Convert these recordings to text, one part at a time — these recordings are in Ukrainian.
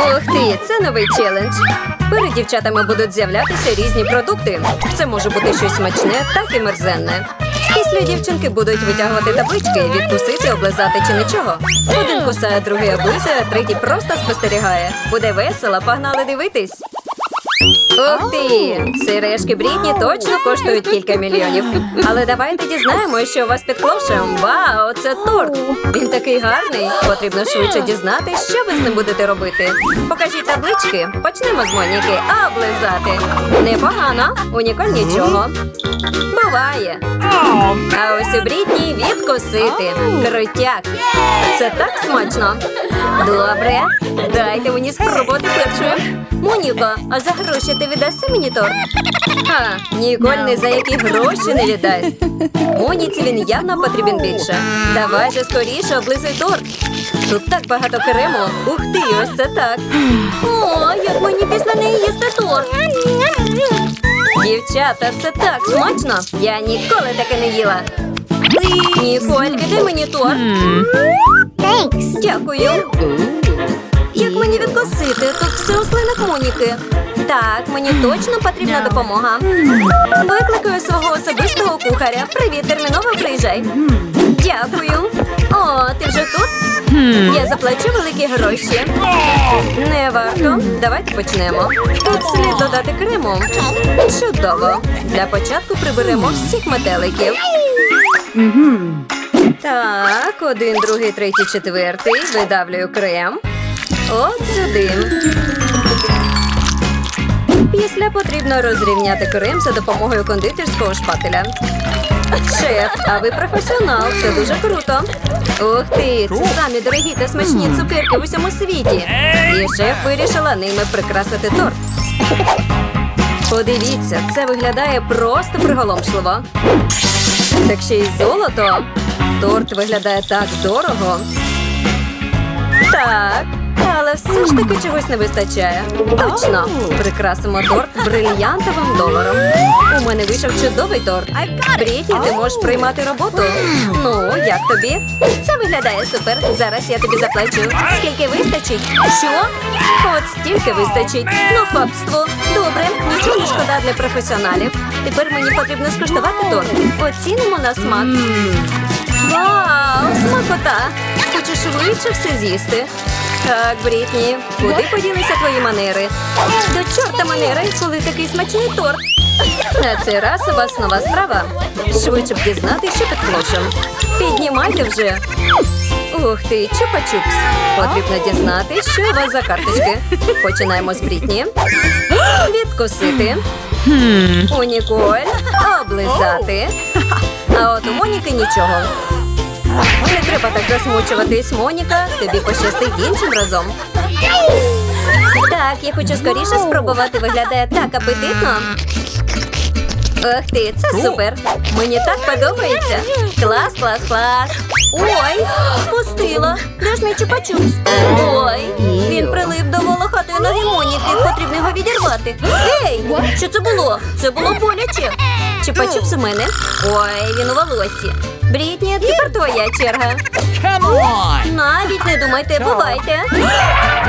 Ух ти, це новий челендж. Перед дівчатами будуть з'являтися різні продукти. Це може бути щось смачне, так і мерзенне. Після дівчинки будуть витягувати таблички, відкусити, облизати чи нічого. Один кусає, другий облизує, третій просто спостерігає. Буде весело, погнали дивитись. Ух ти! Сережки Брітні точно коштують кілька мільйонів. Але давайте дізнаємося, що у вас під клошем. Вау, це торт! Він такий гарний. Потрібно швидше дізнатися, що ви з ним будете робити. Покажіть таблички. Почнемо з Моніки. Облизати. Непогано. У Ніколь нічого. Буває. А ось у Брітні відкусити. Крутяк. Це так смачно. Добре. Дайте мені спробувати першою. Моніка, а за гроші ти віддаси мені торт? Ха, Ніколь ні за які гроші не віддасть. Моніці він явно потрібен більше. Давай же скоріше облизуй торт. Тут так багато крему. Ух ти, ось це так. О, як мені після неї їсти торт. Дівчата, це так смачно. Я ніколи таке не їла. Ніколь, віддай мені торт. Дякую. Моніки. Так, мені точно потрібна допомога. Викликаю свого особистого кухаря. Привіт, терміново приїжджай. Дякую. О, ти вже тут? Я заплачу великі гроші. Не варто. Давайте почнемо. Тут слід додати крему. Чудово. Для початку приберемо всіх метеликів. Так, один, другий, третій, четвертий. Видавлюю крем. От сюди. Після потрібно розрівняти крем за допомогою кондитерського шпателя. Шеф, а ви професіонал, це дуже круто. Ух ти, це самі дорогі та смачні цукерки в усьому світі. І шеф вирішила ними прикрасити торт. Подивіться, це виглядає просто приголомшливо. Так ще й золото. Торт виглядає так дорого. Так, але все ж таки чогось не вистачає. Точно, прикрасимо торт брильянтовим доларом. У мене вийшов чудовий торт. Брітні, ти можеш приймати роботу. Ну, як тобі? Це виглядає супер. Зараз я тобі заплачу. Скільки вистачить? Що? От стільки вистачить. Ну, хлопство. Добре, нічого не шкода для професіоналів. Тепер мені потрібно скуштувати торт. Оцінимо на смак. Вау, смакота! Хочу швидше все з'їсти. Так, Брітні, куди поділися твої манери? До чорта манери, коли такий смачний торт. На цей раз у вас нова страва. Швидше б дізнати, що під клошем. Піднімайте вже. Ух ти, чупа-чупс. Потрібно дізнати, що у вас за карточки. Починаємо з Брітні. Відкусити. У Ніколь облизати. А от у Моніки нічого. Не треба так засмучуватись, Моніка. Тобі пощастить іншим разом. Так, я хочу скоріше спробувати. Виглядає так апетитно. Ох ти, це супер. Мені так подобається. Клас, клас, клас. Ой, пустила. Де ж мій чупа-чупс? Ой, він прилип до волохатої ноги Моніки. Потрібно його відірвати. Ей, що це було? Це було боляче. Чупа-чупс у мене. Ой, він у волосі. Брітні, тепер твоя черга. Навіть не думайте, бувайте.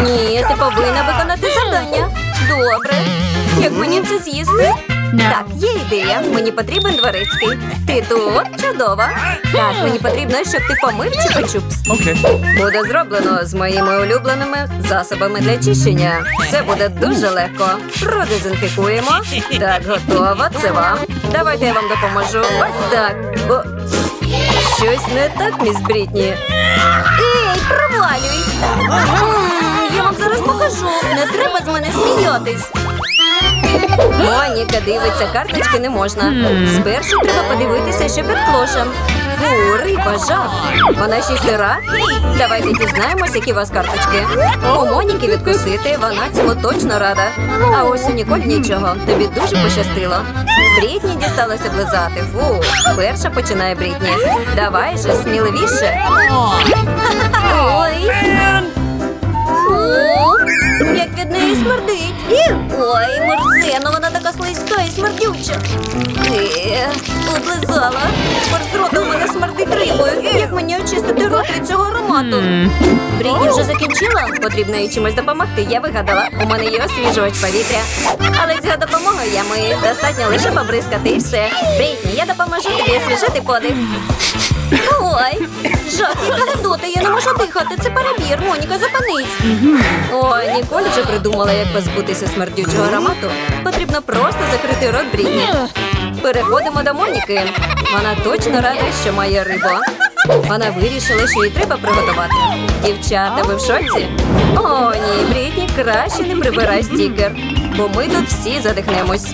Ні, ти повинна виконати завдання. Добре. Як мені це з'їсти? Так, є ідея. Мені потрібен дворецький. Ти тут? Чудово. Так, мені потрібно, щоб ти помив чупа-чупс. Okay. Буде зроблено з моїми улюбленими засобами для чищення. Це буде дуже легко. Продезінфікуємо. Так, готово. Це вам. Давайте я вам допоможу. Ось так. О, щось не так, міс Брітні. Ей, провалюй! Я вам зараз покажу. Не треба з мене сміятись. Моніка дивиться, карточки не можна. Спершу треба подивитися, що під клошем. Фу, риба, жах. Вона ще сира. Давайте дізнаємось, які у вас карточки. У Моніки відкусити, вона цьому точно рада. А ось у Ніколь нічого. Тобі дуже пощастило. Брітні дісталося близати. Фу, перша починає Брітні. Давай же, сміливіше. Ой. Від неї смердить. Ой, мерзено, вона така слизька і смердюча. Е, облизала. Тепер з рота у мене смердить рибою. Як мені очистити рот від цього аромату. Брітні вже закінчила. Потрібно їй чимось допомогти. Я вигадала. У мене є освіжувач повітря. Але з його допомогою я мию. Достатньо лише побризкати і все. Брітні, я допоможу тобі освіжити подих. Ой, жах, яка гидота, я не можу дихати. Це перебір. Моніка, зупинись. Ой, Ніколь вже придумала, як позбутися смердючого аромату. Потрібно просто закрити рот Брітні. Переходимо до Моніки. Вона точно рада, що має рибу. Вона вирішила, що їй треба приготувати. Дівчата, ви в шоці? О, ні, Брітні, краще не прибирай стікер, бо ми тут всі задихнемось.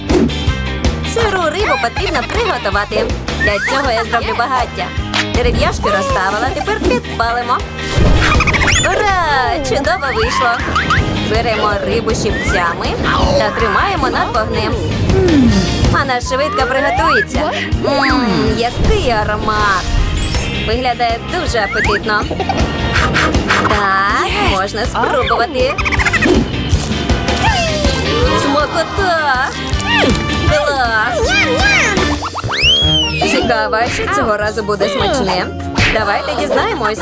Сиру рибу потрібно приготувати. Для цього я зроблю багаття. Дерев'яшки розставила, тепер підпалимо. Ура! Чудово вийшло. Беремо рибу щипцями та тримаємо над вогнем. Вона швидко приготується. Мм, який аромат! Виглядає дуже апетитно. Так, можна спробувати. Смакота! Клас! Цікаво, що цього разу буде смачне. Давайте дізнаємось.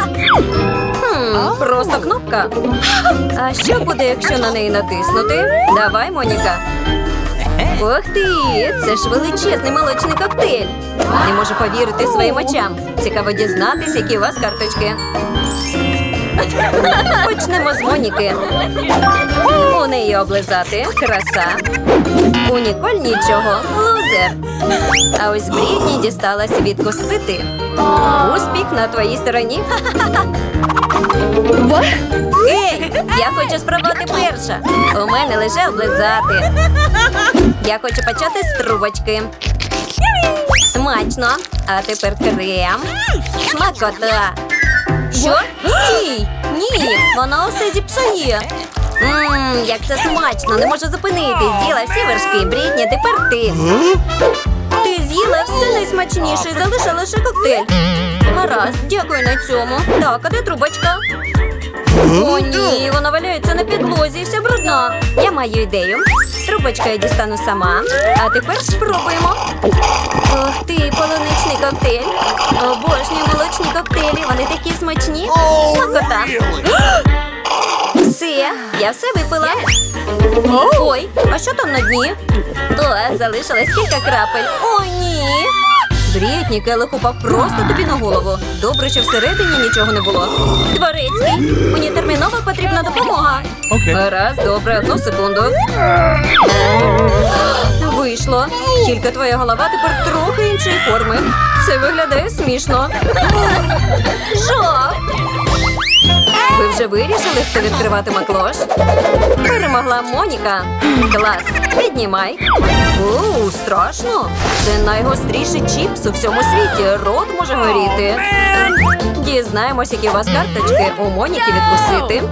Хм, просто кнопка. А що буде, якщо на неї натиснути? Давай, Моніка. Ух ти! Це ж величезний молочний коктейль. Не можу повірити своїм очам. Цікаво дізнатись, які у вас карточки. Почнемо з Моніки. У неї облизати. Краса. У Ніколь нічого. Лузер. А ось Брітні дісталася відкусити. Успіх на твоїй стороні. Ей, я хочу спробувати перша. У мене лише облизати. Я хочу почати з трубочки. Смачно. А тепер крем. Смакота. Що? Стій! Ні, вона усе зіпсує. Ммм, як це смачно, не можу зупинитись. З'їла всі вершки, Брітні, тепер ти. Ти з'їла все найсмачніше залишила лише коктейль. Гаразд, дякую на цьому. Так, а де трубочка? О, ні, вона валяється на підлозі і вся брудна. Я маю ідею. Трубочка я дістану сама. А тепер спробуємо. Ох ти, полуничний коктейль. Обожнюю молочні коктейлі. Вони такі смачні. Смакота. Я все випила. Ой, а що там на дні? О, залишилось кілька крапель. О, ні. Брітні, келих упав просто тобі на голову. Добре, що всередині нічого не було. Дворецький, мені терміново потрібна допомога. Окей. Гаразд, добре, одну секунду. Вийшло. Тільки твоя голова тепер трохи іншої форми. Це виглядає смішно. Жах! Ви вже вирішили, хто відкриватиме клош? Перемогла Моніка. Клас, піднімай. Оу, страшно. Це найгостріший чіпс у всьому світі. Рот може горіти. Дізнаємось, які у вас карточки у Моніки відкусити.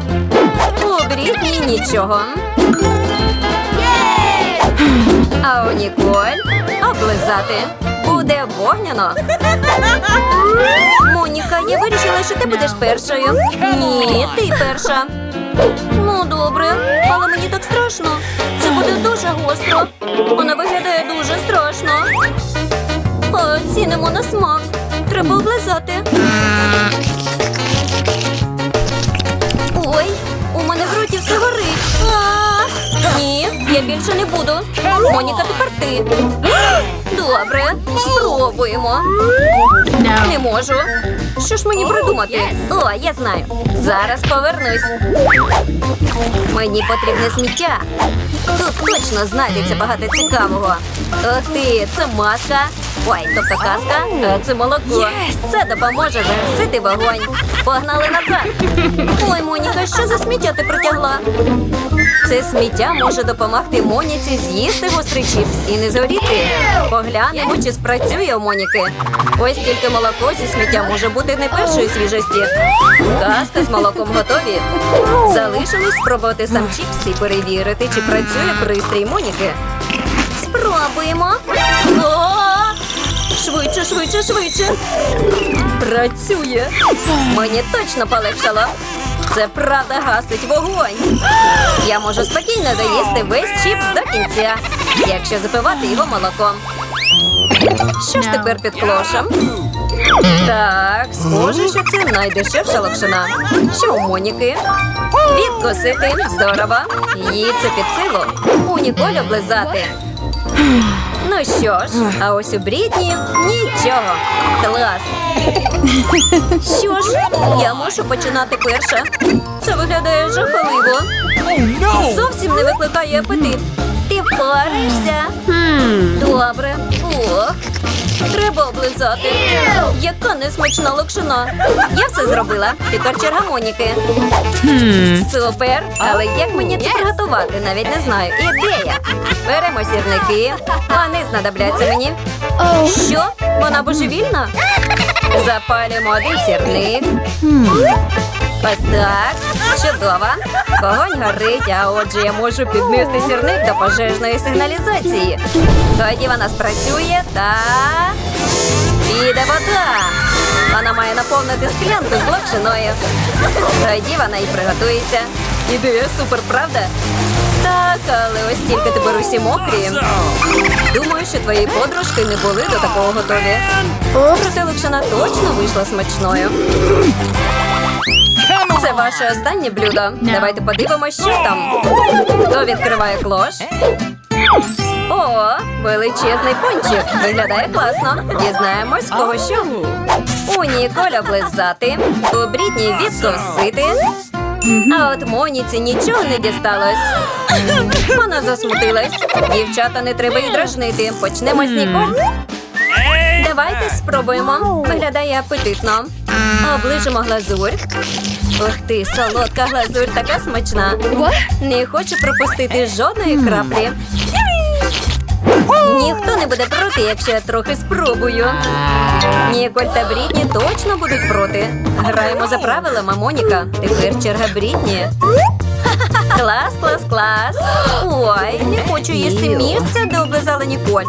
У Брітні нічого. А у Ніколь облизати. Буде вогняно. Моніка, я вирішила, що ти будеш першою. Ні, ти перша. Ну, добре, але мені так страшно. Це буде дуже гостро. Вона виглядає дуже страшно. Оцінимо на смак. Треба облизати. Ой, у мене в роті все горить. Ні, я більше не буду. Моніка, тепер ти. Добре, спробуємо. Не можу. Що ж мені придумати? О, я знаю. Зараз повернусь. Мені потрібне сміття. Тут точно знайдеться багато цікавого. Ох ти, це маска. Ой, тобто каска, а це молоко. Це допоможе загасити вогонь. Погнали назад. Ой, Моніка, що за сміття ти притягла? Це сміття може допомогти Моніці з'їсти гострий чіпс і не згоріти. Поглянемо, чи спрацює у Моніки. Ось тільки молоко зі сміття може бути не першої свіжості. Каска з молоком готові. Залишилось спробувати сам чіпс і перевірити, чи працює пристрій Моніки. Спробуємо. О! Швидше, швидше, швидше. Працює. Мені точно полегшало. Це правда гасить вогонь. Я можу спокійно доїсти весь чіпс до кінця, якщо запивати його молоком. Що ж тепер під клошем? Так, схоже, що це найдешевша локшина. Що у Моніки? Відкусити. Здорово. Їй це під силу. У Ніколь облизати. Ну що ж, а ось у Брітні нічого. Клас. Що ж, я мушу починати перша. Це виглядає жахливо. Oh! Зовсім не викликає апетит. Ти впораєшся? Добре. Ох. Треба облизати. Яка несмачна локшина. Я все зробила. Тепер черга Моніки. Супер. Але як мені це приготувати? Навіть не знаю. Ідея. Беремо сірники. Вони знадобляться мені. Що? Вона божевільна? Запалюємо один сірник. Ось так. Чудово. Вогонь горить, а отже я можу піднести сірник до пожежної сигналізації. Тоді вона спрацює та піде вода. Вона має наповнити склянку з локшиною. Тоді вона і приготується. Ідея супер, правда? Так, але ось тільки тепер усі мокрі. Думаю, що твої подружки не були до такого готові. Проте локшина точно вийшла смачною. Це ваше останнє блюдо. Давайте подивимося, що там. Хто відкриває клош? О, величезний пончик. Виглядає класно. Дізнаємось, кого що. У Ніколь облизати, у Брітні відкусити. А от Моніці нічого не дісталось. Вона засмутилась. Дівчата, не треба її дражнити. Почнемо з Ніколь. Давайте спробуємо. Виглядає апетитно. Оближимо глазурь. Ух ти, солодка глазурь, така смачна. Не хочу пропустити жодної краплі. Ніхто не буде проти, якщо я трохи спробую. Ніколь та Брітні точно будуть проти. Граємо за правилами, Моніка. Тепер черга Брітні. Клас, клас, клас. Ой, не хочу їсти місце, де облизала Ніколь.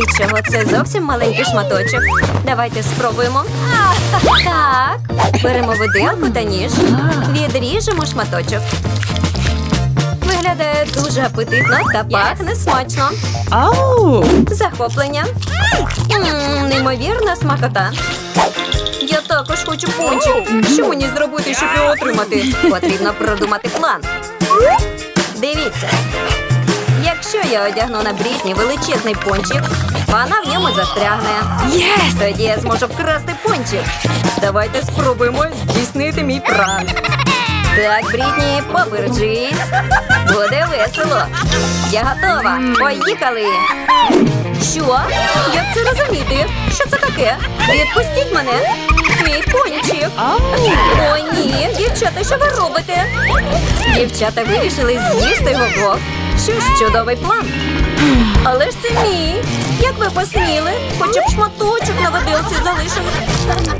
Нічого, це зовсім маленький шматочок. Давайте спробуємо. Так, беремо виделку та ніж. Відріжемо шматочок. Виглядає дуже апетитно та пахне смачно. Захоплення. М, Неймовірна смакота. Я також хочу пончик. Що мені зробити, щоб його отримати? Потрібно продумати план. Дивіться. Якщо я одягну на Брітні величезний пончик, вона в ньому застрягне. Yes! Тоді я зможу вкрасти пончик. Давайте спробуємо здійснити мій план. Так, Брітні, поверджись. Буде весело. Я готова. Поїхали. Що? Як це розуміти? Що це таке? Відпустіть мене. Мій пончик. О, ні, дівчата, що ви робите? Дівчата вирішили з'їсти його вдвох. Що ж, чудовий план. Але ж це мій. Як ви посміли? Хоча б шматочок на водилці залишили.